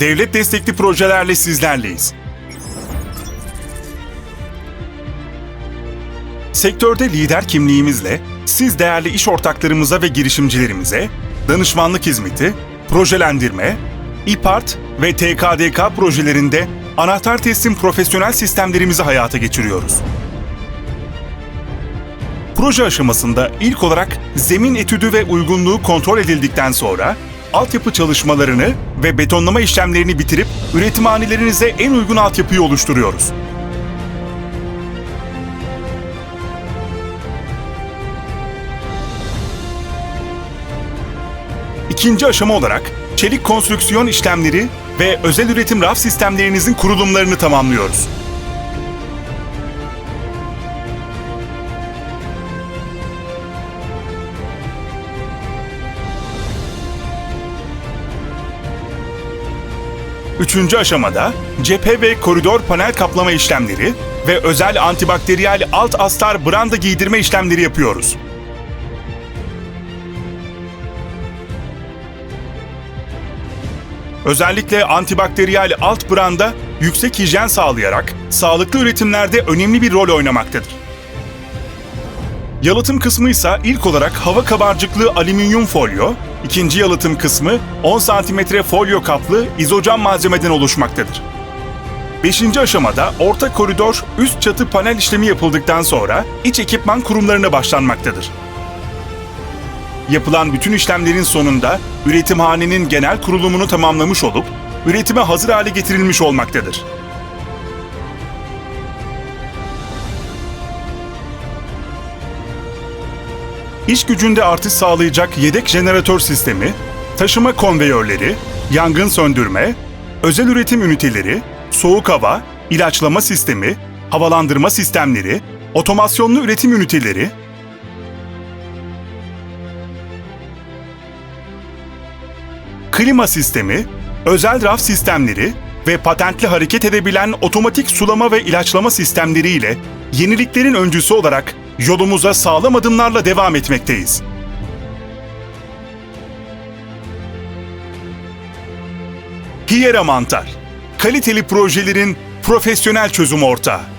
devlet destekli projelerle sizlerleyiz. Sektörde lider kimliğimizle siz değerli iş ortaklarımıza ve girişimcilerimize danışmanlık hizmeti, projelendirme, İPART ve TKDK projelerinde anahtar teslim profesyonel sistemlerimizi hayata geçiriyoruz. Proje aşamasında ilk olarak zemin etüdü ve uygunluğu kontrol edildikten sonra altyapı çalışmalarını ve betonlama işlemlerini bitirip üretimhanelerinize en uygun altyapıyı oluşturuyoruz. İkinci aşama olarak çelik konstrüksiyon işlemleri ve özel üretim raf sistemlerinizin kurulumlarını tamamlıyoruz. Üçüncü aşamada cephe ve koridor panel kaplama işlemleri ve özel antibakteriyel alt astar branda giydirme işlemleri yapıyoruz. Özellikle antibakteriyel alt branda yüksek hijyen sağlayarak sağlıklı üretimlerde önemli bir rol oynamaktadır. Yalıtım kısmı ise ilk olarak hava kabarcıklı alüminyum folyo, ikinci yalıtım kısmı 10 cm folyo kaplı izocam malzemeden oluşmaktadır. Beşinci aşamada orta koridor üst çatı panel işlemi yapıldıktan sonra iç ekipman kurumlarına başlanmaktadır. Yapılan bütün işlemlerin sonunda üretimhanenin genel kurulumunu tamamlamış olup üretime hazır hale getirilmiş olmaktadır. İş gücünde artış sağlayacak yedek jeneratör sistemi, taşıma konveyörleri, yangın söndürme, özel üretim üniteleri, soğuk hava, ilaçlama sistemi, havalandırma sistemleri, otomasyonlu üretim üniteleri, klima sistemi, özel raf sistemleri ve patentli hareket edebilen otomatik sulama ve ilaçlama sistemleriyle yeniliklerin öncüsü olarak yolumuza sağlam adımlarla devam etmekteyiz. Hiera Mantar, kaliteli projelerin profesyonel çözüm ortağı.